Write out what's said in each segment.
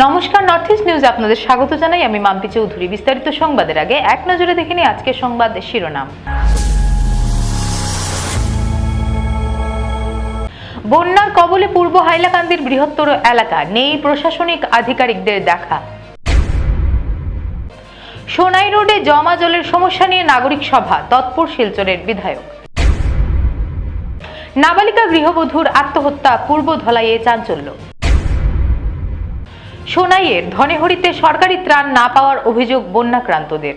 নমস্কার north east news আপনাদের স্বাগত জানাই। আমি মাম্পি চৌধুরী। বিস্তারিত সংবাদের আগে এক নজরে দেখে নিই আজকের সংবাদ শিরোনাম। বন্যার কবলে পূর্ব হাইলাকান্দির বৃহত্তর এলাকা, নেই প্রশাসনিক আধিকারিকদের দেখা। সোনাই রোডে জমা জলের সমস্যা নিয়ে নাগরিক সভা, তৎপর শিলচরের বিধায়ক। নাবালিকা গৃহবধূর আত্মহত্যা, পূর্ব ধলাইয়ে চাঞ্চল্য। সোনাইয়ের ধনেহরিতে সরকারি ত্রাণ না পাওয়ার অভিযোগ বন্যাক্রান্তদের।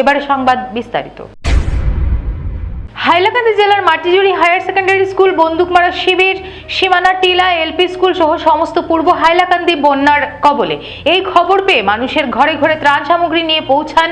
এবারে সংবাদ বিস্তারিত। হাইলাকান্দি জেলার Matijuri higher secondary school, Bandukmara শিবির, সীমানা টিলা, এলপি স্কুল সহ সমস্ত পূর্ব হাইলাকান্দি বন্যার কবলে। এই খবর পেয়ে মানুষের ঘরে ঘরে ত্রাণ সামগ্রী নিয়ে পৌঁছান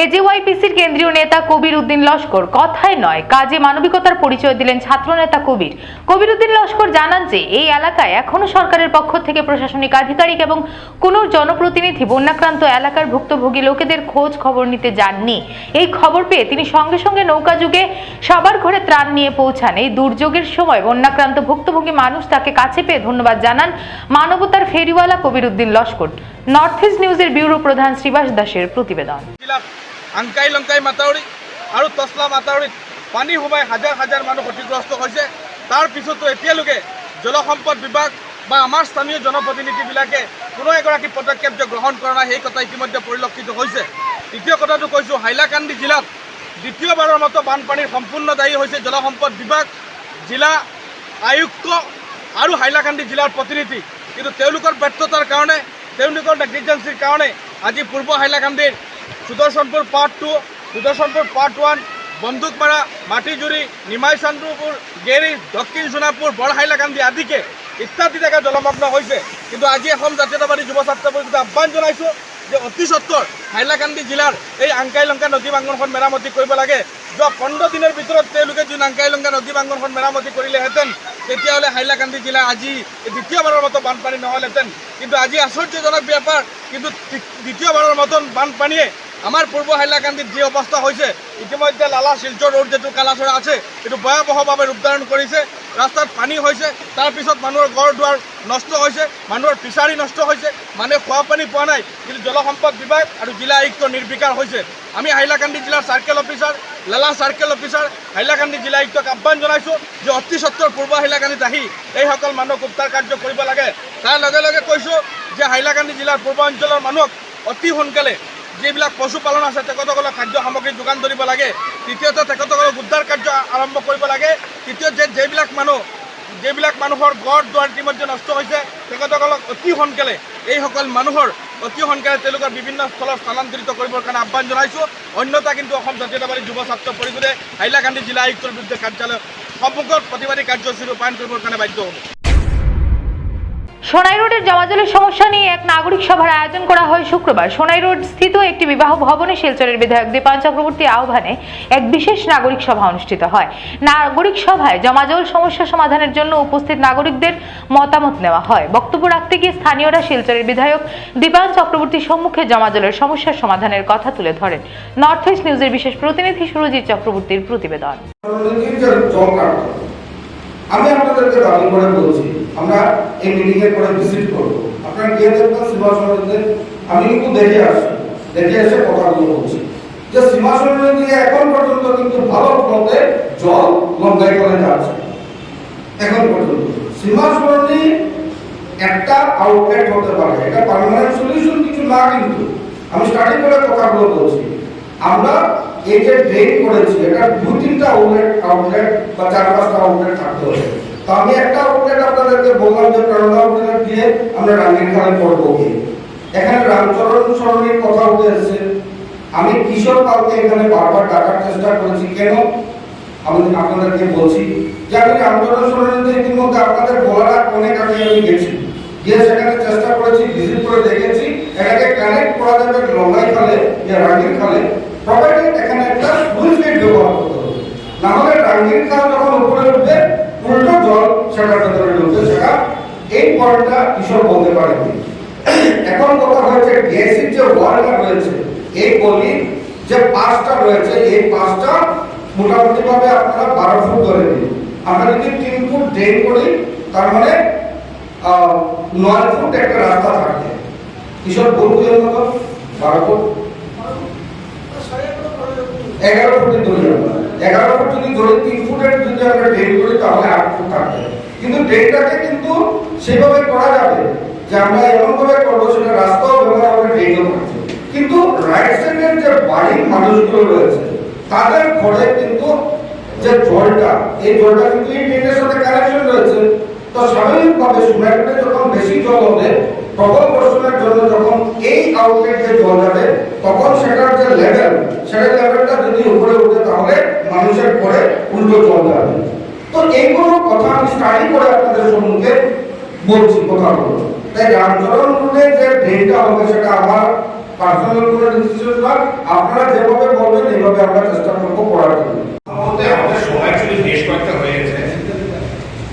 এজেওয়াইপিসির কেন্দ্রীয় নেতা কবির উদ্দিন লস্কর, কথায় নয়। কাজে মানবিকতার পরিচয় দিলেন ছাত্রনেতা কবির। কবির উদ্দিন লস্কর জানান যে, এই এলাকায় এখনও সরকারের পক্ষ থেকে প্রশাসনিক আধিকারিক এবং কোনো জনপ্রতিনিধি বন্যাক্রান্ত এলাকার ভুক্তভোগী লোকেদের খোঁজ খবর নিতে যাননি। এই খবর পেয়ে তিনি সঙ্গে সঙ্গে নৌকা যুগে সবার ঘরে ত্রাণ নিয়ে পৌঁছান। এই দুর্যোগের সময় বন্যাক্রান্ত ভুক্তভোগী মানুষ তাকে কাছে পেয়ে ধন্যবাদ জানান মানবতার ফেরিওয়ালা কবির উদ্দিন লস্কর। নর্থ ইস্ট নিউজের ব্যুরো প্রধান শ্রীবাস দাসের প্ৰতিবেদন জিলাত আংকাই লংকাই মাতাউৰি আৰু তছলা মাতাউৰিত পানী সোমাই হাজাৰ হাজাৰ মানুহ ক্ষতিগ্ৰস্ত হৈছে। তাৰ পিছতো এতিয়ালৈকে জলসম্পদ বিভাগ বা আমাৰ স্থানীয় জনপ্ৰতিনিধিবিলাকে কোনো এগৰাকী পদক্ষেপ যে গ্ৰহণ কৰা নাই, সেই কথা ইতিমধ্যে পৰিলক্ষিত হৈছে। দ্বিতীয় কথাটো কৈছোঁ, হাইলাকান্দি জিলাত দ্বিতীয়বাৰৰ মতো বানপানীৰ সম্পূৰ্ণ দায়ী হৈছে জলসম্পদ বিভাগ, জিলা আয়ুক্ত আৰু হাইলাকান্দি জিলাৰ প্ৰতিনিধি। কিন্তু তেওঁলোকৰ ব্যৰ্থতাৰ কাৰণে তেওঁলোকৰ নেগলিজেঞ্চিৰ কাৰণে আজি পূৰ্ব হাইলাকান্দিৰ Sudarshanpur part two Sudarshanpur part one Bandukmara Matijuri Nimai Chandupur Gary দক্ষিণ সোণাপুৰ বৰ হাইলাকান্দি আদিকে ইত্যাদি জেগা জলমগ্ন হৈছে। কিন্তু আজি অসম জাতীয়তাবাদী যুৱ ছাত্ৰ পৰিষদে আহ্বান জনাইছোঁ যে অতি সত্তৰ হাইলাকান্দি জিলাৰ এই আংকাই লংকা নদী বাংগনখন মেৰামতি কৰিব লাগে। যোৱা পোন্ধৰ দিনৰ ভিতৰত তেওঁলোকে যোন আংকাই লংকা নদী বাংগনখন মেৰামতি কৰিলেহেঁতেন, তেতিয়াহ'লে হাইলাকান্দি জিলা আজি দ্বিতীয়বাৰৰ মতো বানপানী নহ'লহেঁতেন। কিন্তু আজি আশ্চৰ্যজনক ব্যাপাৰ, কিন্তু দ্বিতীয়বাৰৰ মতন বানপানীয়ে আমাৰ পূৰ্ব হাইলাকান্দিত যি অৱস্থা হৈছে ইতিমধ্যে লালা শিলচৰ ৰোড যিটো কালাচৰা আছে এইটো ভয়াৱহভাৱে ৰূপধাৰণ কৰিছে ৰাস্তাত পানী হৈছে তাৰপিছত মানুহৰ ঘৰ দুৱাৰ নষ্ট হৈছে মানুহৰ ফিচাৰী নষ্ট হৈছে মানুহে খোৱা পানী পোৱা নাই, কিন্তু জলসম্পদ বিভাগ আৰু জিলা আয়ুক্ত নিৰ্বিকাৰ হৈছে। আমি হাইলাকান্দি জিলাৰ circle officer Lala circle officer Hailakandi জিলা আয়ুক্তক আহ্বান জনাইছোঁ যে অতি সত্তৰ পূৰ্ব হাইলাকান্দিত আহি এইসকল মানুহক উদ্ধাৰ কাৰ্য কৰিব লাগে। তাৰ লগে লগে কৈছোঁ যে হাইলাকান্দি জিলাৰ পূৰ্ব অঞ্চলৰ মানুহক অতি সোনকালে যিবিলাক পশুপালন আছে তেখেতসকলক খাদ্য সামগ্ৰী যোগান ধৰিব লাগে। তৃতীয়তে তেখেতসকলক উদ্ধাৰ কাৰ্য আৰম্ভ কৰিব লাগে। তৃতীয় যে যিবিলাক মানুহ, যিবিলাক মানুহৰ গড় দুৱাৰ ইতিমধ্যে নষ্ট হৈছে, তেখেতসকলক অতি সোনকালে এইসকল মানুহৰ অতি সোনকালে তেওঁলোকৰ বিভিন্ন স্থলত স্থানান্তৰিত কৰিবৰ কাৰণে আহ্বান জনাইছোঁ। অন্যথা কিন্তু অসম জাতীয়তাবাদী যুৱ ছাত্ৰ পৰিষদে হাইলাকান্দি জিলা আয়ুক্তৰ বিৰুদ্ধে কাৰ্যালয় সন্মুখত প্ৰতিবাদী কাৰ্যসূচী ৰূপায়ণ কৰিবৰ কাৰণে বাধ্য হ'ব। সোনাই রোডের জমাজলের সমস্যা নিয়ে এক নাগরিক সভার আয়োজন করা হয় শুক্রবার। সোনাই রোড স্থিত একটি বিবাহ ভবনে শিলচরের বিধায়ক দীপান চক্রবর্তী আহ্বানে এক বিশেষ নাগরিক সভা অনুষ্ঠিত হয়। নাগরিক সভায় জমাজল সমস্যা সমাধানের জন্য উপস্থিত নাগরিকদের মতামত নেওয়া হয়। বক্তব্য রাখতে গিয়ে স্থানীয়রা শিলচরের বিধায়ক দীপান চক্রবর্তীর সম্মুখে জমাজলের সমস্যার সমাধানের কথা তুলে ধরেন। নর্থ ইস্ট নিউজের বিশেষ প্রতিনিধি সুরজিৎ চক্রবর্তীর প্রতিবেদন। আমি আপনাদেরকে দাবি করে বলছি আমরা এই মিটিং এর পরে ভিজিট করব। আপনারা গিয়ে দেখবেন সীমা সমিতিতে আমি কিন্তু দেখে আসি, দেখে এসে কথাগুলো বলছি। যে সীমা থেকে এখন পর্যন্ত কিন্তু ভালো ফ্লোতে জল লঙ্কাই করে যাচ্ছে। এখন পর্যন্ত। সীমা সমিতি একটা আউটলেট হতে পারে, এটা পার্মানেন্ট সলিউশন কিছু না কিন্তু। আমি স্টার্টিং করে কথাগুলো বলছি। আমরা এই যে ড্রেন করেছি, এটা দু তিনটা আউটলেট আউটলেট বা চার পাঁচটা আউটলেট থাকতে হবে। তো আমি একটা আউটলেট আপনাদেরকে বললাম যে প্রেরণা আউটলেট দিয়ে আমরা রাঙ্গির খালে করব কি? এখানে রামচরণ সরণির কথা উঠে এসেছে। আমি কিশোর কালকে এখানে বারবার ডাকার চেষ্টা করেছি। কেন? আমি আপনাদেরকে বলছি যে আমি রামচরণ সরণিতে ইতিমধ্যে আপনাদের বলার অনেক আগে আমি গেছি। গিয়ে সেখানে চেষ্টা করেছি, ভিজিট করে দেখেছি। এটাকে কানেক্ট করা যাবে লঙ্গাই খালে যে রাঙ্গির খালে। প্রোভাইডেড এখানে একটা স্লুইস গেট ব্যবহার করতে হবে। না হলে রাঙ্গির খাল যখন উপরে উঠবে উল্টো জল সেটার ভেতরে ঢুকবে সেটা এই কিশোর বলতে পারেনি এখন কথা হয়েছে গ্যাসের যে ওয়ালটা রয়েছে, এই গলির যে পাঁচটা রয়েছে, এই পাঁচটা মোটামুটি ভাবে আপনারা বারো ফুট ধরে দিন আমরা যদি তিন ফুট ড্রেন করি, তার মানে নয় ফুট একটা রাস্তা থাকে। কিশোর ভুল বুঝলেন কত বারো ফুট। এগারো ফুটে ধরি। আমরা এগারো ফুট যদি ধরে তিন ফুটের যদি আমরা ড্রেন করি, তাহলে আট ফুট থাকবে। কিন্তু ড্রেনটাকে কিন্তু সেভাবে করা যাবে যে আমরা এমন ভাবে করব, সেটা রাস্তাও ব্যবহার হবে ড্রেনও করছে কিন্তু রাইট সাইডের যে বাড়ির মানুষগুলো রয়েছে, তাদের ঘরে কিন্তু যে জলটা, এই জলটা কিন্তু এই ড্রেনের সাথে কানেকশন রয়েছে। তো স্বাভাবিকভাবে সুনারঘাটে যখন বেশি জল হবে, প্রবল বর্ষণের জন্য যখন এই আউটলেট যে জল যাবে, তখন সেটার যে লেভেল সেটার লেভেলটা যদি উপরে উঠে, তাহলে মানুষের ঘরে উল্টো জল যাবে। তো এইগুলো কথা আমি স্টাডি করে আপনাদের সম্মুখে বলছি কথাগুলো তাই রামচরণ রোডে যে ড্রেনটা হবে সেটা আমার পার্সোনাল কোনো ডিসিশন না আপনারা যেভাবে বলবেন, এইভাবে আমরা চেষ্টা করব করার জন্য। আমাদের সময় অ্যাকচুয়ালি বেশ কয়েকটা হয়ে গেছে।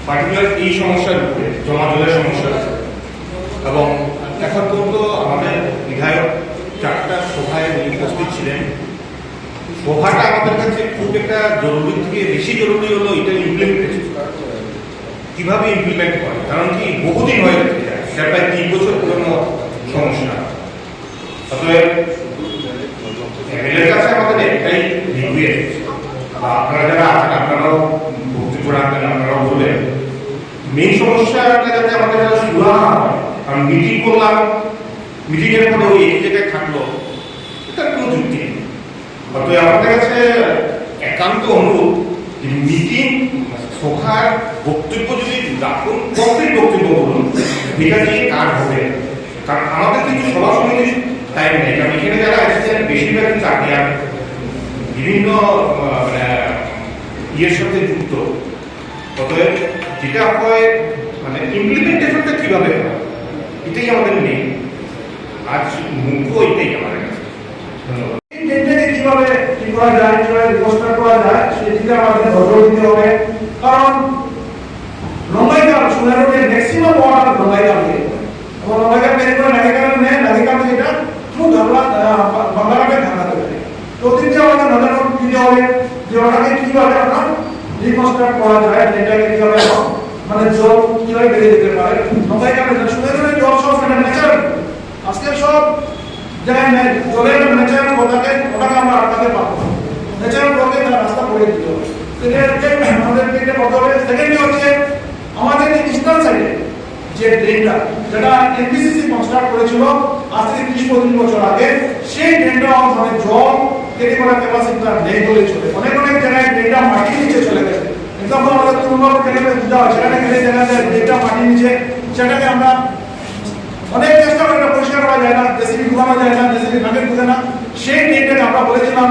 পার্টিকুলার এই সমস্যার উপরে জমা জলের সমস্যার উপরে। এবং এখন পর্যন্ত আমাদের বিধায়ক চারটা সভায় উপস্থিত ছিলেন। সভাটা আমাদের কাছে খুব একটা জরুরি থেকে বেশি জরুরি হলো এটা ইমপ্লিমেন্টেশন কীভাবে ইমপ্লিমেন্ট করে? কারণ কি, বহুদিন হয়ে সেটা প্রায় তিন বছর পুরনো সমস্যা। অতএব কাছে আমাদের একটাই রিকোয়েস্ট বা আপনারা যারা আছেন, আপনারাও বক্তব্য রাখবেন, আপনারাও বলবেন। মেন সমস্যাটা যাতে আমাদের না হয়। কারণ মিটিং করলাম মিটিং এর পরে ওই এক জায়গায় থাকল, এটা কোনো যুক্তি নেই অতএব আমাদের কাছে একান্ত অনুরোধ যে মিটিং সখার বক্তব্য যদি রাখুন কমপ্লিট বক্তব্য বলুন এটা দিয়ে কাজ হবে কারণ আমাদের কিন্তু সভা সমিতির টাইম নেই কারণ এখানে যারা এসেছেন বেশিরভাগ চাকরি আর বিভিন্ন মানে ইয়ের সাথে যুক্ত অতএব যেটা হয় মানে ইমপ্লিমেন্টেশনটা কীভাবে হয় এটাই আমাদের নেই আজ মুখ্য এটাই আমাদের কাছে ধন্যবাদ এই ডেটাকে কীভাবে কি করা যায়, কীভাবে ব্যবস্থা করা যায় সেদিকে আমাদের নজর দিতে হবে। কারণ লম্বাইকাল সুনারুটের ম্যাক্সিমাম ওয়াটার লম্বাইকাল থেকে এবং লম্বাইকাল বের করে নাগিকাল নেয় নাগিকাল যেটা থ্রু ধারলা বাংলাঘাটে ঢাকাতে পারে তো ওদিকে আমাদের নজর দিতে হবে, যে ওটাকে কীভাবে আমরা রিকনস্ট্রাক্ট করা যায় ডেটাকে কীভাবে মানে জল কীভাবে বেড়ে যেতে পারে। লম্বাইকালে সুনারুটের জল সব এটা ন্যাচারাল আজকে সব জায়গায় জলের ন্যাচারাল ওটাকে ওটাকে আমরা আটকাতে পারব ন্যাচারাল ফ্লোকে তার রাস্তা করে দিতে। এটা হচ্ছে আমাদের এটা করতে হবে সেকেন্ডলি হচ্ছে, আমাদের ইস্টার্ন সাইডে যে ড্রেনটা যেটা এনবিসিসি কনস্ট্রাক্ট করেছিল, আজ থেকে ত্রিশ পঁয়ত্রিশ বছর আগে, সেই ড্রেনটা মানে জল কেটে করার ক্যাপাসিটিটা নেই বলে চলে। অনেক অনেক জায়গায় ড্রেনটা মাটির নিচে চলে গেছে। এক্সাম্পল আমাদের তুলনার কেটে বুঝা হয়। সেখানে গেলে দেখা যায় ড্রেনটা মাটির নিচে। সেটাকে আমরা অনেক চেষ্টা করে পরিষ্কার করা যায় না জেসিবি ঢুকানো যায় না জেসিবি ভাগে ঢুকে না। সেই ড্রেনটাকে আমরা বলেছিলাম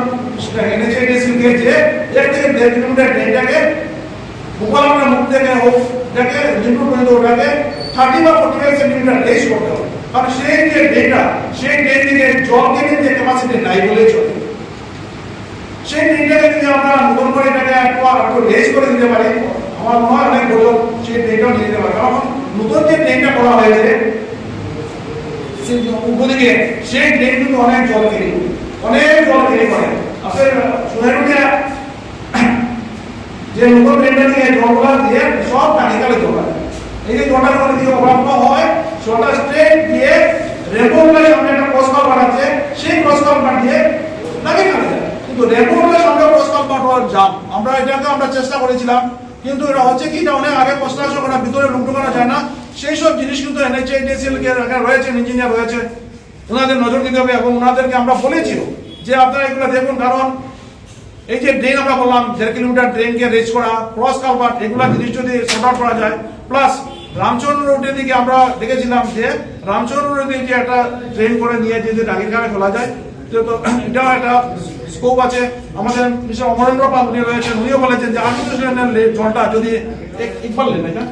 এনএচএডিসিকে যে এক থেকে দেড় কিলোমিটার ড্রেনটাকে গোপালনের মুখ থেকে হোক এটাকে লিম্বু পর্যন্ত ওটাকে থার্টি বা ফোর্টি ফাইভ সেন্টিমিটার রেস করতে হবে। কারণ সেই যে ড্রেনটা সেই ড্রেন থেকে জলকে নিতে ক্যাপাসিটি নাই বলেই চলে। সেই ড্রেনটাকে যদি আমরা নতুন করে এটাকে একটু একটু রেস করে দিতে পারি, আমার মনে হয় অনেক বড় সেই ড্রেনটাও নিয়ে দিতে পারে। কারণ নতুন যে ড্রেনটা করা হয়েছে উপদিকে সেই ড্রেন কিন্তু অনেক জল কেরি অনেক জল কেরি করে আপনার সোনারুটিয়া যে নতুন ড্রেনটা দিয়ে জলগুলা দিয়ে সব টানিকালে জল এই যে জলটা করে দিয়ে ওভারফ্লো হয় সেটা স্ট্রেট দিয়ে রেপোর্টের সামনে একটা কল বানাচ্ছে সেই বানিয়ে নাকি কালে যায় কিন্তু রেপোর্টের সামনে কল বানানোর জাম আমরা এটাকে আমরা চেষ্টা করেছিলাম কিন্তু এটা হচ্ছে কি এটা অনেক আগে কনস্ট্রাকশন করা ভিতরে লুক ঢোকানো যায় না সেই সব জিনিস কিন্তু এনএচএডিসিএল রয়েছে ইঞ্জিনিয়ার রয়েছে ওনাদের নজর দিতে হবে এবং ওনাদেরকে আমরা বলেছিও যে আপনারা এগুলো দেখুন কারণ এই যে ড্রেন আমরা বললাম দেড় কিলোমিটার ড্রেনকে রেজ করা ক্রস কালভার্ট এগুলো জিনিস যদি শর্ট আউট করা যায় প্লাস রামচন্দ্র রোডের দিকে আমরা দেখেছিলাম যে রামচন্দ্র রোডের যে একটা ট্রেন করে নিয়ে যদি ডাঙ্গির গ্রামে খোলা যায় তো এটাও একটা স্কোপ আছে। আমাদের মিস্টার অমরেন্দ্র পাল উনি রয়েছেন উনিও বলেছেন যে আর্টিফিশিয়াল জলটা যদি ইকবাল লেন এটা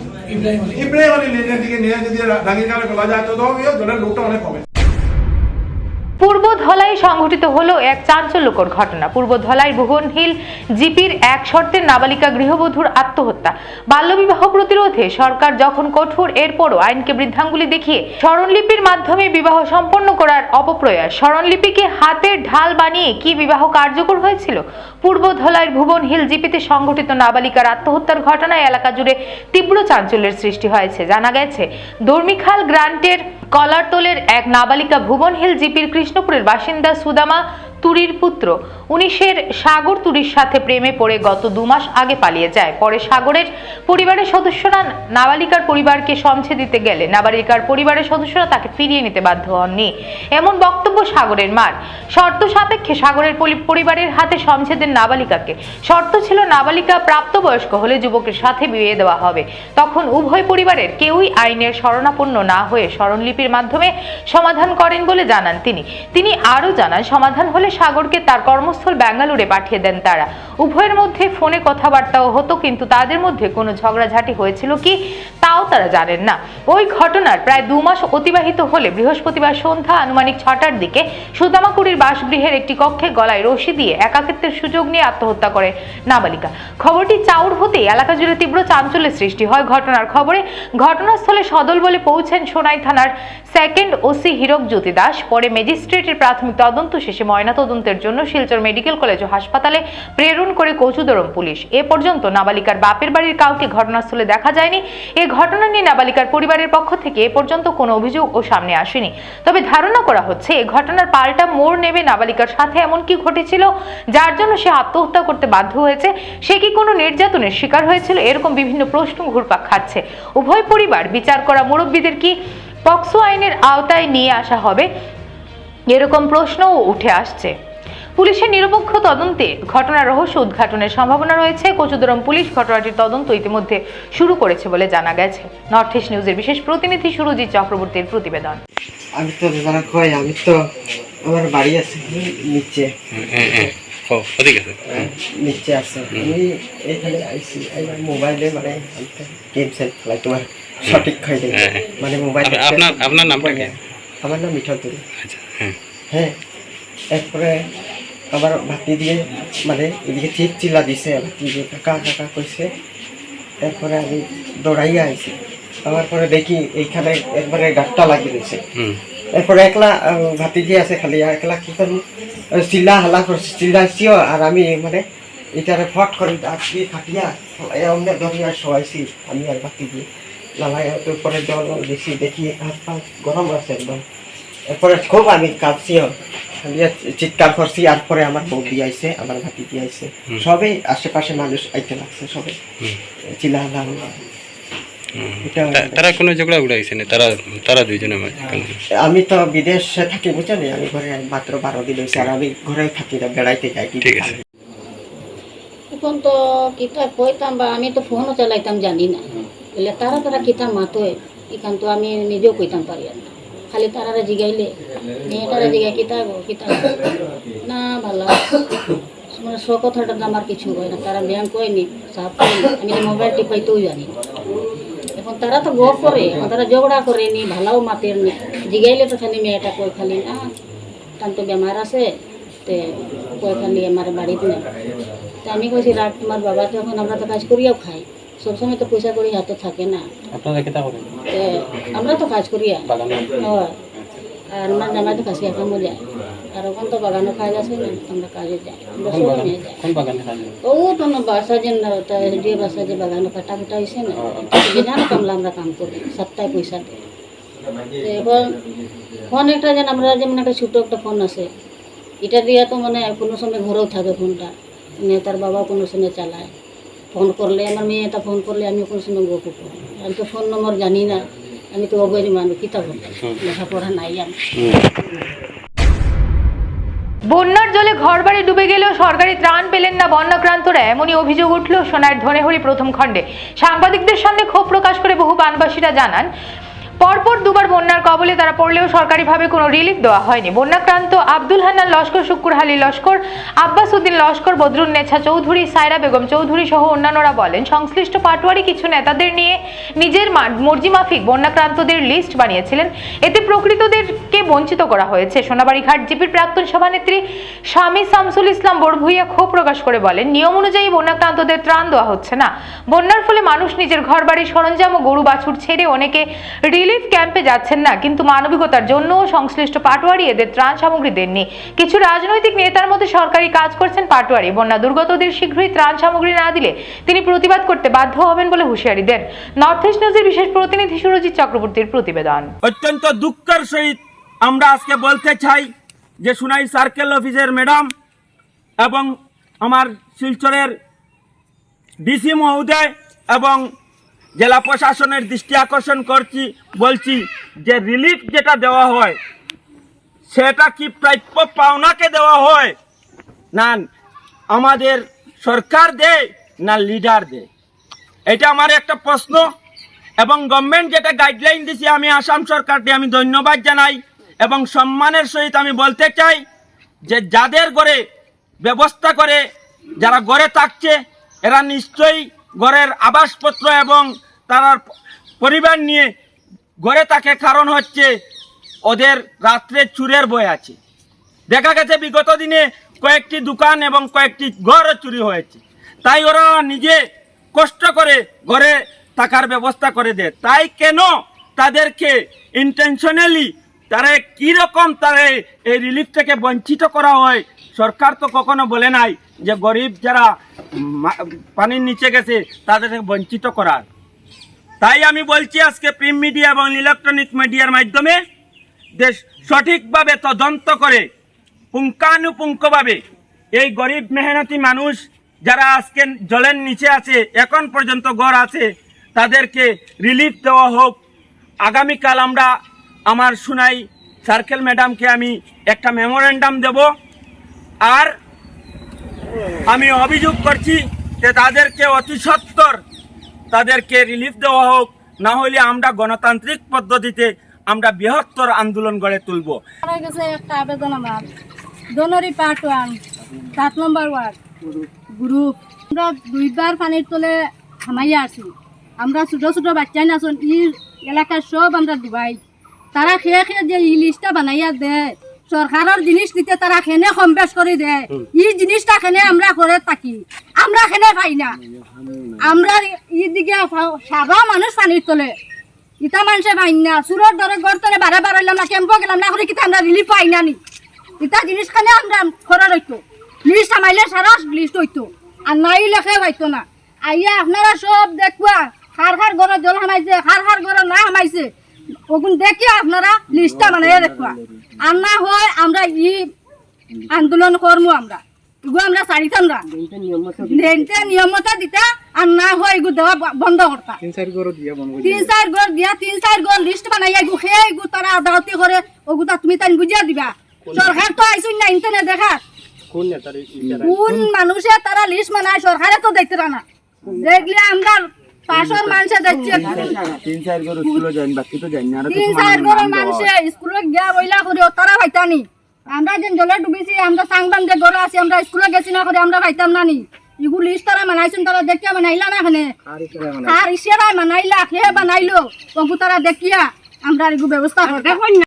ইব্রাহিম আলী। লেনের দিকে নিয়ে যদি ডাঙ্গির গ্রামে খোলা যায় তো তবে জলের লোকটা অনেক কমে পূর্ব ধলাই সংঘটিত হলো এক চাঞ্চল্যকর ঘটনা। পূর্ব ধলাই ভুবনহিল জিপির এক শর্তের নাবালিকা গৃহবধূর আত্মহত্যা। বাল্যবিবাহ প্রতিরোধে সরকার যখন কঠোর, এরপরও আইনকে বৃদ্ধাঙ্গুলি দেখিয়ে স্মরণলিপির মাধ্যমে বিবাহ সম্পন্ন করার অপপ্রয়াস। স্মরণলিপিকে হাতের ঢাল বানিয়ে কি বিবাহ কার্যকর হয়েছিল? পূর্ব ধলাইয়ের ভুবন জিপিতে সংঘটিত নাবালিকার আত্মহত্যার ঘটনায় এলাকা জুড়ে তীব্র চাঞ্চল্যের সৃষ্টি হয়েছে। জানা গেছে, দর্মিখাল গ্রান্টের কলারতলের এক নাবালিকা ভুবন হিল জিপির কৃষ্ণপুরের বাসিন্দা সুদামা তুরির পুত্র। উনিশের সাগর তুরির সাথে প্রেমে পড়ে গত দু মাস আগে পালিয়ে যায়। পরে সাগরের পরিবারের সদস্যরা নাবালিকার পরিবারকে সমঝে দিতে গেলে নাবালিকার পরিবারের সদস্যরা তাকে ফিরিয়ে নিতে বাধ্য হননি। এমন বক্তব্য সাগরের মার। শর্ত সাপেক্ষে সাগরের পরিবারের হাতে সমঝে দেন নাবালিকাকে। শর্ত ছিল নাবালিকা প্রাপ্তবয়স্ক হলে যুবকের সাথে বিয়ে দেওয়া হবে। তখন উভয় পরিবারের কেউই আইনের শরণাপন্ন না হয়ে স্মরণলিপির মাধ্যমে সমাধান করেন বলে জানান তিনি। তিনি আরও জানান, সমাধান হলে সাগরকে তার কর্মস্থল ব্যাঙ্গালোরে পাঠিয়ে দেন তারা। উভয়ের মধ্যে ফোনে কথাবার্তাও হতো, কিন্তু তাদের মধ্যে কোনো ঝগড়াঝাটি হয়েছিল কি, তাও তারা জানেন না। ওই ঘটনার প্রায় দু মাস অতিবাহিত হলে বৃহস্পতিবার সন্ধ্যা আনুমানিক ছটার দিকে সুদামাকুড়ির বাসগৃহের একটি কক্ষে গলায় রশি দিয়ে একাকিত্বের সুযোগ নিয়ে আত্মহত্যা করে নাবালিকা। খবরটি চাউর হতেই এলাকা জুড়ে তীব্র চাঞ্চল্যের সৃষ্টি হয় ঘটনার খবরে। ঘটনাস্থলে সদল বলে পৌঁছেন সোনাই থানার সেকেন্ড ওসি হীরক জ্যোতি দাস। পরে ম্যাজিস্ট্রেটের প্রাথমিক তদন্ত শেষে ময়নাতদন্তের জন্য শিলচর মেডিকেল কলেজ ও হাসপাতালে প্রেরণ করে কচুদরম পুলিশ। এ পর্যন্ত নাবালিকার বাপের বাড়ির কাউকে ঘটনাস্থলে দেখা যায়নি। এ ঘটনা নিয়ে নাবালিকার পরিবারের পক্ষ থেকে এ পর্যন্ত কোনো অভিযোগ ও সামনে আসেনি। তবে ধারণা করা হচ্ছে, এ ঘটনার পাল্টা মোড় নেবে নাবালিকার সাথে এমন কি ঘটেছিল, যার জন্য সে আত্মহত্যা করতে বাধ্য হয়েছে, সে কি কোনো নির্যাতনের শিকার হয়েছিল, এরকম বিভিন্ন প্রশ্ন ঘুরপাক খাচ্ছে। উভয় পরিবার বিচার করা মুরব্বীদের কি পক্সো আইনের আওতায় নিয়ে আসা হবে? এরকম প্রশ্নও উঠে আসছে। পুলিশের নিরপেক্ষ তদন্তে ঘটনার রহস্য উদ্ঘাটনের সম্ভাবনা রয়েছে। কচুদরম পুলিশ ঘটনাটির তদন্ত ইতিমধ্যে শুরু করেছে বলে জানা গেছে। নর্থ ইস্ট নিউজের বিশেষ প্রতিনিধি সুরজিৎ চক্রবর্তীর প্রতিবেদন। আমি তো দাদা কই আমি তো আমার বাড়ি আছে নিচে। হ্যাঁ হ্যাঁ আহ, নিচে আছে। আমি এখানে আইসি আমার মোবাইলে মানে গেম সেল খেলাই তোমার সঠিক খাই হ্যাঁ, হ্যাঁ। মানে মোবাইল আপনার আপনার নামটা কি? আমার নাম মিঠল তুরি। আচ্ছা হ্যাঁ। হ্যাঁ এরপরে আমার ভাতি দিয়ে মানে এদিকে ঠিক চিল্লা দিছে ভাতি দিয়ে কাকা কাকা কইছে এরপরে আমি দৌড়াইয়া আইছি। আমার পরে দেখি এইখানে একবারে গাঁটটা লাগিয়ে দিয়েছে হুম। এরপরে একলা আহ, ভাতিজি আছে খালি আর একলা কি করব? চিল্লা হাল্লা করছি চিল্লাইছিও আর আমি মানে এটারে ফট করে দাঁত দিয়ে কাটিয়া অন্য ধরিয়া শোয়াইছি আমি আর ভাতিজি লালাই পরে জল বেশি দেখি হাত পা গরম আছে একদম। এরপরে খুব আমি কাঁদছিও চিৎকার করছি আর পরে আমার বৌদি আইছে আমার ভাতিজি আইছে সবাই আশেপাশে মানুষ আইতে লাগছে সবাই। হাল্লা এটা তারা কোনো ঝগড়া উড়াইছে না তারা তারা দুইজনে মাঝখানে আমি তো বিদেশে থাকি বুঝছেন? আমি ঘরে মাত্র বারো দিন হয়েছে আর আমি ঘরে থাকি না বেড়াইতে যাই ঠিক আছে। এখন তো কিতা কইতাম বা আমি তো ফোনও চালাইতাম জানি না। বলে তারা তারা কিতা মাতোয় এখান তো আমি নিজেও কইতাম পারি না। খালি তারারে জিগাইলে মেয়েটারা জিগাই কিতা গো না, ভালো। মানে সো কথাটা আমার কিছু হয় না, তারা ব্যায়াম সাফ করেনি, আমি মোবাইল টিপাইতেও জানি এখন তারা তো গপ করে তারা ঝগড়া করেনি ভালোও মাতের নি। জিগাইলে তো খালি মেয়েটা কই খালি, না তার তো বেমার আছে, তে কই খালি আমার বাড়িতে নেই। তা আমি কইছি রাত তোমার বাবা তো আমরা তো কাজ করিয়াও খাই সবসময় তো পয়সা করি হাতে থাকে না। আপনারা কেটা করেন আমরা তো কাজ বাগানে? আর আমার জামাই তো কাছে কামও যায় আর ওখান তো বাগানো কাজ আছে না আমরা কাজে যাই। আমরা নিয়ে যাই। কোন বাগানে ও তো না বাসা যে না যে বাসা যে বাগানো কাটা কুটা হয়েছে না বিনা কামলা আমরা কাম করি সপ্তাহে পয়সা তো এখন ফোন একটা যেন আমরা যেমন একটা ছোটো একটা ফোন আছে এটা দিয়ে তো মানে কোনো সময় ঘরেও থাকে ফোনটা। মানে তার বাবা কোনো সময় চালায়। ফোন করলে আমার মেয়েটা ফোন করলে আমি কোনো সময় গোপু করি আমি তো ফোন নম্বর জানি না। আমি তো অবৈধ মানুষ কিতা লেখাপড়া নাই আমি। বন্যার জলে ঘরবাড়ি ডুবে গেলেও সরকারি ত্রাণ পেলেন না বন্যাক্রান্তরা। এমনই অভিযোগ উঠল সোনার ধনেহরি প্রথম খণ্ডে। সাংবাদিকদের সামনে ক্ষোভ প্রকাশ করে বহু বানবাসীরা জানান পরপর দুবার বন্যার কবলে তারা পড়লেও সরকারিভাবে কোনো রিলিফ দেওয়া হয়নি। বন্যাক্রান্ত আব্দুল হান্নান লস্কর শুক্কুর আলী লস্কর, আব্বাস উদ্দিন লস্কর বদরুন নেছা চৌধুরী, সায়রা বেগম চৌধুরী সহ অন্যান্যরা বলেন, সংশ্লিষ্ট পাটোয়ারি কিছু নেতাদের নিয়ে নিজের মা- মর্জি মাফিক বন্যাক্রান্তদের লিস্ট বানিয়েছিলেন। এতে প্রকৃতদেরকে বঞ্চিত করা হয়েছে। সোনাবাড়ি ঘাট জিপির প্রাক্তন সভানেত্রী স্বামী শামসুল ইসলাম বড়ভুইয়া ক্ষোভ প্রকাশ করে বলেন, নিয়ম অনুযায়ী বন্যাক্রান্তদের ত্রাণ দেওয়া হচ্ছে না। বন্যার ফলে মানুষ নিজের ঘর বাড়ির সরঞ্জাম ও গরু বাছুর ছেড়ে অনেকে রিলিফ ক্যাম্পে যাচ্ছেন না, কিন্তু মানবিকতার জন্য সংশ্লিষ্ট পাটোয়ারি এদের ত্রাণ সামগ্রী দেননি। কিছু রাজনৈতিক নেতার মধ্যে সরকারি কাজ করছেন পাটোয়ারি। বন্যা দুর্গতদের শীঘ্রই ত্রাণ সামগ্রী না দিলে তিনি প্রতিবাদ করতে বাধ্য হবেন বলে হুঁশিয়ারি দেন। নর্থ ইস্ট নিউজের বিশেষ প্রতিনিধি সুরজিৎ চক্রবর্তীর প্রতিবেদন। অত্যন্ত দুঃখের সহিত আমরা আজকে বলতে চাই যে সুনাই সার্কেল অফিসের ম্যাডাম এবং আমার শিলচরের ডিসি মহোদয় এবং জেলা প্রশাসনের দৃষ্টি আকর্ষণ করছি, বলছি যে রিলিফ যেটা দেওয়া হয়, সেটা কি প্রাপ্য পাওনাকে দেওয়া হয়? না, আমাদের সরকার দেয় না লিডার দেয়? এটা আমার একটা প্রশ্ন, এবং গভর্নমেন্ট যেটা গাইডলাইন দিছে আমি আসাম সরকারকে আমি ধন্যবাদ জানাই, এবং সম্মানের সহিত আমি বলতে চাই যে যাদের ঘরে ব্যবস্থা করে, যারা ঘরে থাকছে, এরা নিশ্চয়ই ঘরের আবাসপত্র এবং তারা পরিবার নিয়ে ঘরে থাকে কারণ হচ্ছে ওদের রাত্রে চুরের বই আছে। দেখা গেছে বিগত দিনে কয়েকটি দোকান এবং কয়েকটি ঘরও চুরি হয়েছে। তাই ওরা নিজে কষ্ট করে ঘরে থাকার ব্যবস্থা করে দেয়। তাই কেন তাদেরকে ইন্টেনশনালি তারা কীরকম তারা এই রিলিফ থেকে বঞ্চিত করা হয়, সরকার তো কখনো বলে নাই যে গরিব যারা পানির নিচে গেছে তাদেরকে বঞ্চিত করার। তাই আমি বলছি আজকে প্রিন্ট মিডিয়া এবং ইলেকট্রনিক মিডিয়ার মাধ্যমে দেশ সঠিকভাবে তদন্ত করে, পুঙ্খানুপুঙ্খভাবে এই গরিব মেহনতি মানুষ যারা আজকে জলের নিচে আছে, এখন পর্যন্ত গড় আছে, তাদেরকে রিলিফ দেওয়া হোক। আগামীকাল আমরা আমার সুনাই সার্কেল ম্যাডামকে আমি একটা মেমোরেন্ডাম দেব। আর আমি অভিযোগ করছি যে তাদেরকে অতি সত্বর তাদেরকে রিলিফ দেওয়া হোক, না হলে আমরা গণতান্ত্রিক পদ্ধতিতে আমরা বৃহত্তর আন্দোলন গড়ে তুলব। একটা আবেদন আমার। দোনরি পার্ট ওয়ান সাত নম্বর ওয়ার্ড গ্রুপ আমরা দুইবার পানির তলে হামাইয়া আছি। আমরা ছোট ছোট বাচ্চাই নাচন ই এলাকার সব আমরা ডুবাই। তারা খেয়ে খেয়ে যে ই লিস্টটা বানাইয়া দেয় সরকারের জিনিস দিতে তারা খেনে কম বেশ করে দেয় ই জিনিসটা খেনে আমরা করে থাকি। আমরা খেনে পাই না। আমরা ই দিকে সারা মানুষ পানির তলে। ইটা মানুষে পাই না। সুরত ধরে ঘর তলে বারে বাড়াইলাম না কেম্প গেলাম না করে কিতা আমরা রিলিফ পাই না নি। ইটা জিনিস খানে আমরা খরা রইতো লিস্ট আমাইলে সারা লিস্ট হইতো আর নাই লেখে পাইতো না। আইয়া আপনারা সব দেখবা হার হার ঘরে জল হামাইছে হার হার ঘরে না হামাইছে ওগুন দেখি আপনারা লিস্টটা বানাইয়া দেখবা। আর না হয় আমরা ই আন্দোলন করব আমরা। এগুলো আমরা চারিতাম না লেনতে নিয়মতা দিতা। আর না হয় এগুলো দেওয়া বন্ধ করতা। তিন চার ঘর দিয়া তিন চার ঘর লিস্ট বানাইয়া এগু খেয়ে এগু তারা আদালতি করে ওগুতা তুমি তাই বুঝিয়া দিবা। সরকার তো আইসুন না ইন্টারনেট দেখা কোন মানুষে তারা লিস্ট বানায় সরকারে তো দেখতে না। দেখলে আমরা মানুষে তিন চার ঘরের মানুষে স্কুলে গিয়া বইলা করে তারা ভাইতানি। আমরা যেন জলে ডুবিছি আমরা সাংবান যে ঘরে আছি আমরা স্কুলে গেছি না করে আমরা ভাইতাম না নি। ইগু লিস্ট তারা মানাইছেন তারা দেখিয়া বানাইলা না খানে আর ইসেরা বানাইলা তারা দেখিয়া আমরা ইগু ব্যবস্থা করতে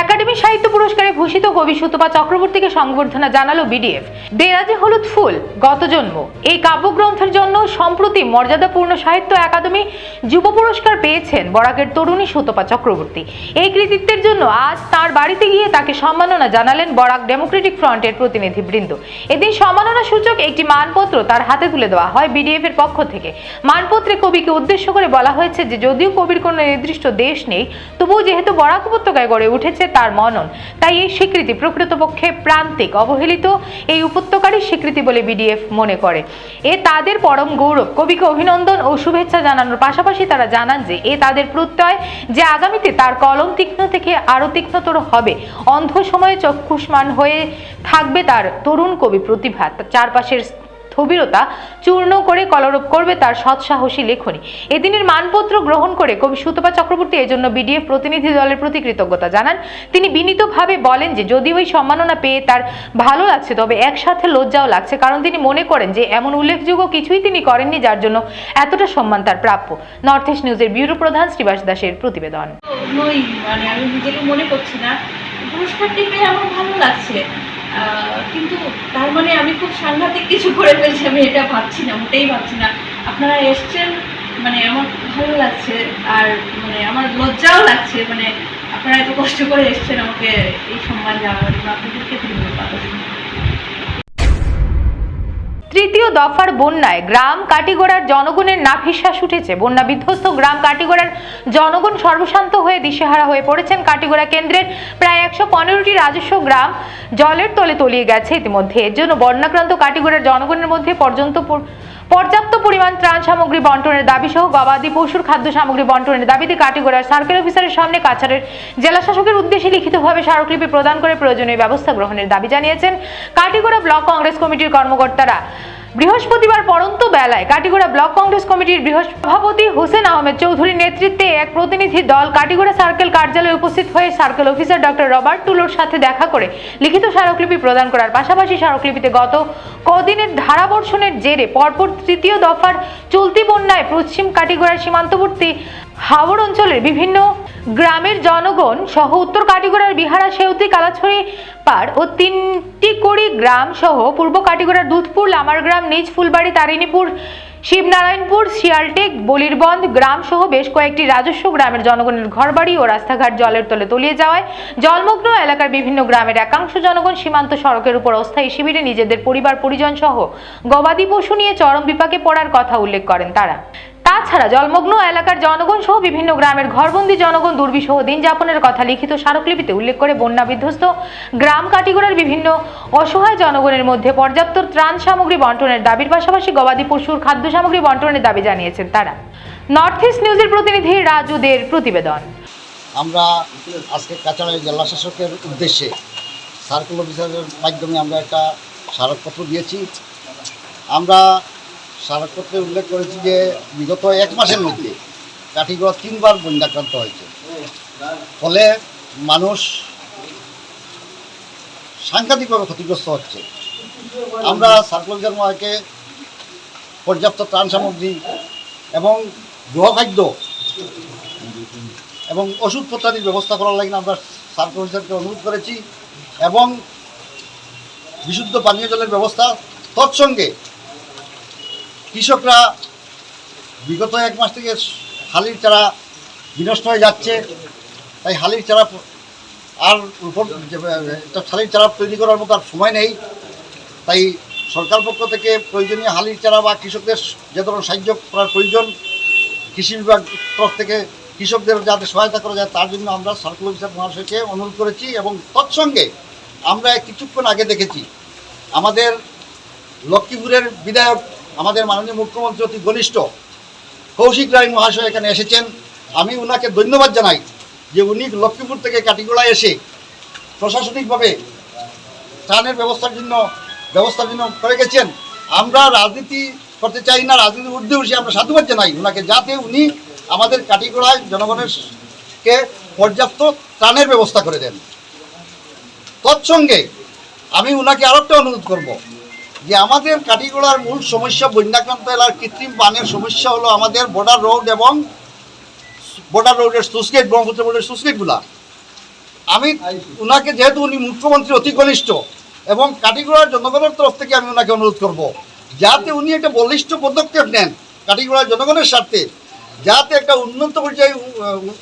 একাডেমি সাহিত্য পুরস্কারে ভূষিত কবি সুতপা চক্রবর্তীকে সংবর্ধনা জানালো বিডিএফ। দেরাজে হলুদ ফুল, গত জন্ম। এই কাব্যগ্রন্থের জন্য সম্প্রতি মর্যাদাপূর্ণ সাহিত্য একাডেমি যুব পুরস্কার পেয়েছেন বরাকের তরুণী সুতপা চক্রবর্তী। এই কৃতিত্বের জন্য আজ তার বাড়িতে গিয়ে তাকে সম্মাননা জানালেন বরাক ডেমোক্রেটিক ফ্রন্টের প্রতিনিধিবৃন্দ। এদিন সম্মাননা সূচক একটি মানপত্র তার হাতে তুলে দেওয়া হয় বিডিএফ এর পক্ষ থেকে। মানপত্রে কবিকে উদ্দেশ্য করে বলা হয়েছে যে, যদিও কবির কোনো নির্দিষ্ট দেশ নেই, তবুও যেহেতু বরাক উপত্যকায় গড়ে উঠেছে তার মনন। তাই এই স্বীকৃতি প্রকৃতপক্ষে প্রান্তিক, অবহেলিত এই উপত্যকারই স্বীকৃতি বলে বিডিএফ মনে করে। এ তাদের পরম গৌরব। কবিকে অভিনন্দন ও শুভেচ্ছা জানানোর পাশাপাশি তারা জানান যে, এ তাদের প্রত্যয় যে আগামীতে তার কলম তীক্ষ্ণ থেকে আরও তীক্ষ্ণতর হবে। অন্ধ সময়ে চক্ষুষ্মান হয়ে থাকবে তার তরুণ কবি প্রতিভা। চারপাশের স্থবিরতা চূর্ণ করে কলরব করবে তার সৎসাহসী লেখনী। এদিনের মানপত্র গ্রহণ করে কবি সুতপা চক্রবর্তী এজন্য বিডিএফ প্রতিনিধি দলের প্রতি কৃতজ্ঞতা জানান। তিনি বিনীতভাবে বলেন যে যদিও এই সম্মাননা পেয়ে তার ভালো লাগছে, তবে একসাথে লজ্জাও লাগছে। কারণ তিনি মনে করেন যে, এমন উল্লেখযোগ্য কিছুই তিনি করেননি যার জন্য এতটা সম্মান তার প্রাপ্য। নর্থ ইস্ট নিউজের ব্যুরো প্রধান শ্রীবাস দাসের প্রতিবেদন। মানে আমি নিজেকে মনে করছি না। পুরস্কারটি পেয়ে আমার ভালো লাগছে। কিন্তু তার মানে আমি খুব সাংঘাতিক কিছু করে ফেলছি, আমি এটা ভাবছি না, মোটেই ভাবছি না। আপনারা এসছেন মানে আমার ভালো লাগছে, আর মানে আমার লজ্জাও লাগছে মানে আপনারা এত কষ্ট করে এসছেন আমাকে এই সম্মান জানানোর জন্য। আপনাদেরকে ধন্যবাদ। তৃতীয় দফার বন্যায় গ্রাম কাটিগোড়ার জনগণের নাভিশ্বাস উঠেছে। বন্যা বিধ্বস্ত গ্রাম কাটিগোড়ার জনগণ সর্বশান্ত হয়ে দিশেহারা হয়ে পড়েছেন। কাটিগোড়া কেন্দ্রের প্রায় একশো পনেরোটি রাজস্ব গ্রাম জলের তলে তলিয়ে গেছে ইতিমধ্যে। এর জন্য বন্যাক্রান্ত কাটিগোড়ার জনগণের মধ্যে পর্যন্ত পর- পর্যাপ্ত পরিমাণ ত্রাণ সামগ্রী বন্টনের দাবি সহ গবাদি পশুর খাদ্য সামগ্রী বন্টনের দাবিতে কাটিগড়ার সার্কেল অফিসারের সামনে কাছাড়ের জেলা শাসকের উদ্দেশ্যে লিখিতভাবে স্মারকলিপি প্রদান করে প্রয়োজনীয় ব্যবস্থা গ্রহণের দাবি জানিয়েছেন কাটিগড়া ব্লক কংগ্রেস কমিটির কর্মকর্তারা। বৃহস্পতিবার পরন্ত বেলায় কাটিগড়া ব্লক কংগ্রেস কমিটির সভাপতি হোসেন আহমেদ চৌধুরীর নেতৃত্বে এক প্রতিনিধি দল কাটিগড়া সার্কেল কার্যালয়ে উপস্থিত হয়ে সার্কেল অফিসার ডক্টর রবার্ট টুলোর সাথে দেখা করে লিখিত স্মারকলিপি প্রদান করার পাশাপাশি স্মারকলিপিতে গত কদিনের ধারাবর্ষণের জেরে পরপর তৃতীয় দফার চলতি বন্যায় পশ্চিম কাটিগড়ার সীমান্তবর্তী হাওড় অঞ্চলের বিভিন্ন গ্রামের জনগণ সহ উত্তর কাটিগড়ার বিহারা, সেউতি, কালাছড়ি পাড় ও তিনটি কড়ি গ্রাম সহ পূর্ব কাটিগড়ার দুধপুর, লামারগ্রাম, নিজ ফুলবাড়ি, তারিণীপুর, শিবনারায়ণপুর, শিয়ালটেক বলিরবন্ধ গ্রাম সহ বেশ কয়েকটি রাজস্ব গ্রামের জনগণের ঘরবাড়ি ও রাস্তাঘাট জলের তলে তলিয়ে যাওয়ায় জলমগ্ন এলাকার বিভিন্ন গ্রামের একাংশ জনগণ সীমান্ত সড়কের উপর অস্থায়ী শিবিরে নিজেদের পরিবার পরিজন সহ গবাদি পশু নিয়ে চরম বিপাকে পড়ার কথা উল্লেখ করেন তারা। তাছাড়া জলমগ্ন এলাকার জনগণ সহ বিভিন্ন গ্রামের ঘরবন্দি জনগণ দুর্বিষহ দিন যাপনের কথা লিখিত স্মারকলিপিতে উল্লেখ করে বন্যা বিধ্বস্ত গ্রাম কাটিগড়ার বিভিন্ন অসহায় জনগণের মধ্যে পর্যাপ্ত ত্রাণ সামগ্রী বন্টনের দাবির পাশাপাশি গবাদি পশুর খাদ্য সামগ্রী বন্টনের দাবি জানিয়েছেন তারা। নর্থ ইস্ট নিউজের প্রতিনিধি রাজুদের প্রতিবেদন। আমরা আজকে কাছাড়া জেলা শাসকের উদ্দেশ্যে সার্কেল অফিসারের মাধ্যমে আমরা একটা স্মারকপত্র দিয়েছি। আমরা স্মারকপত্রে উল্লেখ করেছি যে বিগত এক মাসের মধ্যে কাঠিগড় তিনবার বন্যাক্রান্ত হয়েছে। ফলে মানুষ সাংঘাতিকভাবে ক্ষতিগ্রস্ত হচ্ছে। আমরা সার্কেল মহাকে পর্যাপ্ত ত্রাণ সামগ্রী এবং গৃহখাদ্য এবং ওষুধপত্রাদির ব্যবস্থা করার লাগে আমরা সার্কেল অনুরোধ করেছি এবং বিশুদ্ধ পানীয় জলের ব্যবস্থা তৎসঙ্গে কৃষকরা বিগত এক মাস থেকে হালির চারা বিনষ্ট হয়ে যাচ্ছে। তাই হালির চারা আর রোপণ হালির চারা তৈরি করার মতো আর সময় নেই। তাই সরকার পক্ষ থেকে প্রয়োজনীয় হালির চারা বা কৃষকদের যে ধরনের সাহায্য করার প্রয়োজন, কৃষি বিভাগ তরফ থেকে কৃষকদের যাতে সহায়তা করা যায়, তার জন্য আমরা সার্কুল অফিসার মহাশয়কে অনুরোধ করেছি এবং তৎসঙ্গে আমরা কিছুক্ষণ আগে দেখেছি, আমাদের লক্ষ্মীপুরের বিধায়ক আমাদের মাননীয় মুখ্যমন্ত্রী অতি ঘনিষ্ঠ। কৌশিক রায় মহাশয় এখানে এসেছেন। আমি ওনাকে ধন্যবাদ জানাই যে উনি লক্ষ্মীপুর থেকে কাটিগোড়ায় এসে প্রশাসনিকভাবে ত্রাণের ব্যবস্থার জন্য ব্যবস্থার জন্য করে গেছেন। আমরা রাজনীতি করতে চাই না, রাজনীতির উঠে আমরা সাধুবাদ জানাই। ওনাকে যাতে উনি আমাদের কাটিগোড়ায় জনগণের কে পর্যাপ্ত ত্রাণের ব্যবস্থা করে দেন। তৎসঙ্গে আমি ওনাকে আরও একটা অনুরোধ করব। যে আমাদের কাটিগোড়ার মূল সমস্যা বন্যাক্রান্ত এলাকার কৃত্রিম পানের সমস্যা হলো আমাদের বর্ডার রোড এবং বর্ডার রোডের সুসগেট ব্রহ্মপুত্র রোডের সুসগেটগুলা আমি ওনাকে যেহেতু উনি মুখ্যমন্ত্রী অতি ঘনিষ্ঠ এবং কাটিগড়ার জনগণের তরফ থেকে আমি ওনাকে অনুরোধ করব, যাতে উনি একটা বলিষ্ঠ পদক্ষেপ নেন কাটিগড়ার জনগণের স্বার্থে, যাতে একটা উন্নত পর্যায়ে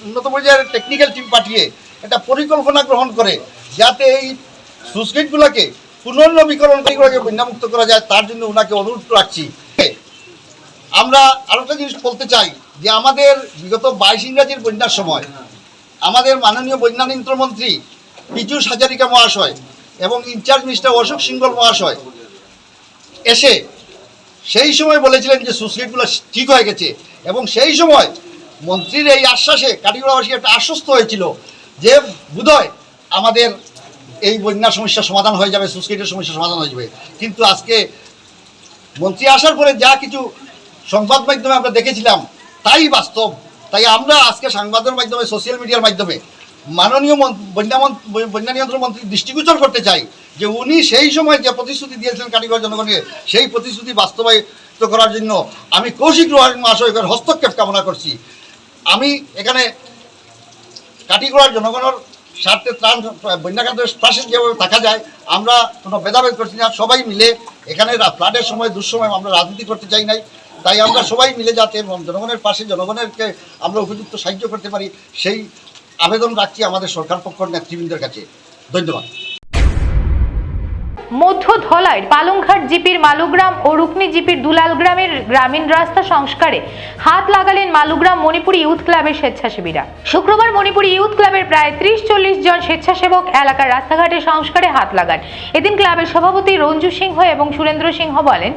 উন্নত পর্যায়ের টেকনিক্যাল টিম পাঠিয়ে একটা পরিকল্পনা গ্রহণ করে, যাতে এই সুসগেটগুলোকে পুনর্নবীকরণ বন্যামুক্ত করা যায়, তার জন্য ওনাকে অনুরোধ রাখছি। আমরা আরও একটা জিনিস বলতে চাই, যে আমাদের বিগত বাইশ ইংরাজির বন্যার সময় আমাদের মাননীয় বন্যা মন্ত্রী পীযুষ হাজারিকা মহাশয় এবং ইনচার্জ মিনিস্টার অশোক সিংহল মহাশয় এসে সেই সময় বলেছিলেন যে সুসাইডগুলো ঠিক হয়ে গেছে এবং সেই সময় মন্ত্রীর এই আশ্বাসে কাটিগড়াবাসী একটা আশ্বস্ত হয়েছিল যে বোধহয় আমাদের এই বন্যার সমস্যার সমাধান হয়ে যাবে সুসাইডের সমস্যার সমাধান হয়ে যাবে। কিন্তু আজকে মন্ত্রী আসার পরে যা কিছু সংবাদ মাধ্যমে আমরা দেখেছিলাম, তাই বাস্তব। তাই আমরা আজকে সংবাদের মাধ্যমে সোশ্যাল মিডিয়ার মাধ্যমে মাননীয় মন- বন্যা বন্যা নিয়ন্ত্রণ মন্ত্রী দৃষ্টিগোচর করতে চাই যে উনি সেই সময় যে প্রতিশ্রুতি দিয়েছিলেন কারিগর জনগণকে, সেই প্রতিশ্রুতি বাস্তবায়িত করার জন্য আমি কৌশিক রোহান মহাশয়ের হস্তক্ষেপ কামনা করছি। আমি এখানে কাটিগড়ার জনগণের স্বার্থে ত্রাণ বন্যাকান্তের পাশে যেভাবে থাকা যায়, আমরা কোনো ভেদাভেদ করছি না। সবাই মিলে এখানে ফ্লাডের সময়, দুঃসময় আমরা রাজনীতি করতে চাই নাই। তাই আমরা সবাই মিলে যাতে জনগণের পাশে জনগণেরকে আমরা উপযুক্ত সাহায্য করতে পারি, সেই আবেদন রাখছি আমাদের সরকার পক্ষ নেতৃবৃন্দের কাছে। ধন্যবাদ। মধ্য ধলাইর পালংঘাট জিপির মালুগ্রাম ও রুকনি জিপির দুলাল গ্রামের গ্রামীণ রাস্তা সংস্কারে হাত লাগালেন মালুগ্রাম মণিপুরি ইউথ ক্লাবের স্বেচ্ছাসেবীরা। শুক্রবার মণিপুরি ইউথ ক্লাবের প্রায় ত্রিশ চল্লিশ জন স্বেচ্ছাসেবক এলাকার রাস্তাঘাটের সংস্কারে হাত লাগান। এদিন ক্লাবের সভাপতি রঞ্জু সিংহ এবং সুরেন্দ্র সিংহ বলেন,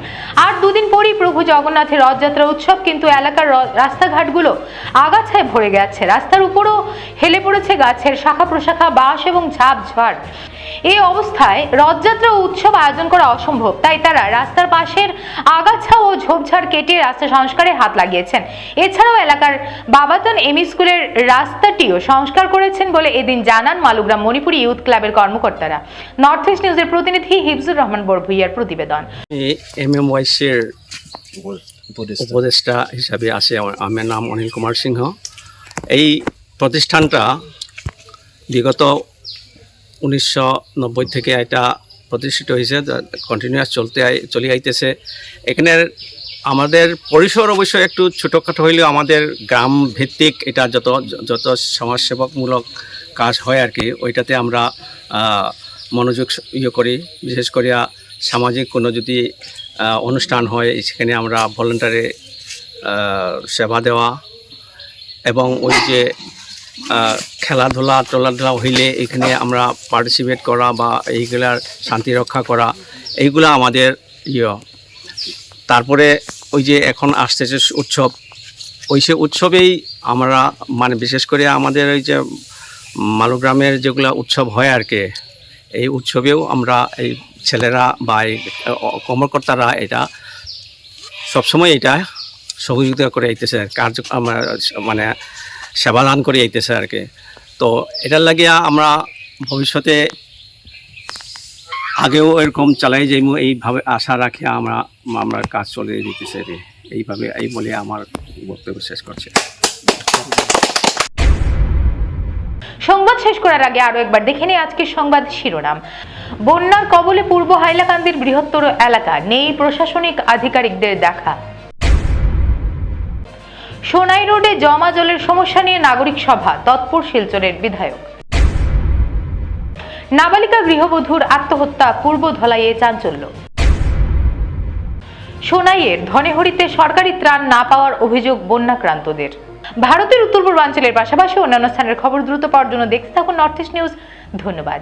আর দুদিন পরই প্রভু জগন্নাথের রথযাত্রা উৎসব কিন্তু এলাকার রাস্তাঘাটগুলো আগাছায় ভরে গেছে। রাস্তার উপরও হেলে পড়েছে গাছের শাখা প্রশাখা, বাঁশ এবং ঝাপঝাড়। এই অবস্থায় রথযাত্রা উৎসব আয়োজন করা অসম্ভব। তাই তারা রাস্তার পাশের আগাছা ও ঝোপঝাড় কেটে রাস্তা সংস্কারে হাত লাগিয়েছেন। এছাড়াও এলাকার বাবাতন এমই স্কুলের রাস্তাটিও সংস্কার করেছেন বলে এদিন জানান মালুগ্রাম মণিপুরি ইউথ ক্লাবের কর্মকর্তারা। নর্থ ইস্ট নিউজের প্রতিনিধি হিফজুর রহমান বড়ভুইয়ার প্রতিবেদন। এম এম ওয়াইসির উপদেষ্টা হিসাবে আছে আমার নাম অনিল কুমার সিংহ। এই প্রতিষ্ঠানটা বিগত উনিশশো নব্বই থেকে এটা প্রতিষ্ঠিত হয়েছে কন্টিনিউয়াস চলতে চলে আইতেছে। এখানের আমাদের পরিসর অবশ্য একটু ছোটোখাটো হইলেও আমাদের গ্রাম ভিত্তিক এটা যত যত সমাজসেবকমূলক কাজ হয় আর কি, ওইটাতে আমরা মনোযোগ ইয়ে করি। বিশেষ করিয়া সামাজিক কোনো যদি অনুষ্ঠান হয়, সেখানে আমরা ভলেন্টারি সেবা দেওয়া এবং ওই যে খেলাধুলা টলাধুলা হইলে এখানে আমরা পার্টিসিপেট করা বা এইগুলার শান্তি রক্ষা করা, এইগুলা আমাদের ইয়ে। তারপরে ওই যে এখন আসতেছে উৎসব, ওই সে উৎসবেই আমরা মানে বিশেষ করে আমাদের ওই যে মালুগ্রামের যেগুলো উৎসব হয় আর কি, এই উৎসবেও আমরা এই ছেলেরা বা এই কর্মকর্তারা এটা সবসময় এটা সহযোগিতা করে আইতেছে কার্য মানে সেবাদান করে যাইতেছে আর কি। তো এটার লাগিয়া আমরা ভবিষ্যতে আগেও এরকম চালাই যাইমু, এইভাবে আশা রাখি আমরা আমরা কাজ চলে দিতেছে এইভাবে, এই বলে আমার বক্তব্য শেষ করছে। সংবাদ শেষ করার আগে আরও একবার দেখে নিই আজকের সংবাদ শিরোনাম। বন্যার কবলে পূর্ব হাইলাকান্দির বৃহত্তর এলাকা, নেই প্রশাসনিক আধিকারিকদের দেখা। সোনাই রোডে জমা জলের সমস্যা নিয়ে নাগরিক সভা, তৎপর শিলচরের বিধায়ক। নাবালিকা গৃহবধূর আত্মহত্যা, পূর্ব ধলাইয়ে চাঞ্চল্য। সোনাইয়ের ধনেহরিতে সরকারি ত্রাণ না পাওয়ার অভিযোগ বন্যাক্রান্তদের। ভারতের উত্তর পূর্বাঞ্চলের পাশাপাশি অন্যান্য স্থানের খবর দ্রুত পাওয়ার জন্য দেখতে থাকুন নর্থ ইস্ট নিউজ। ধন্যবাদ।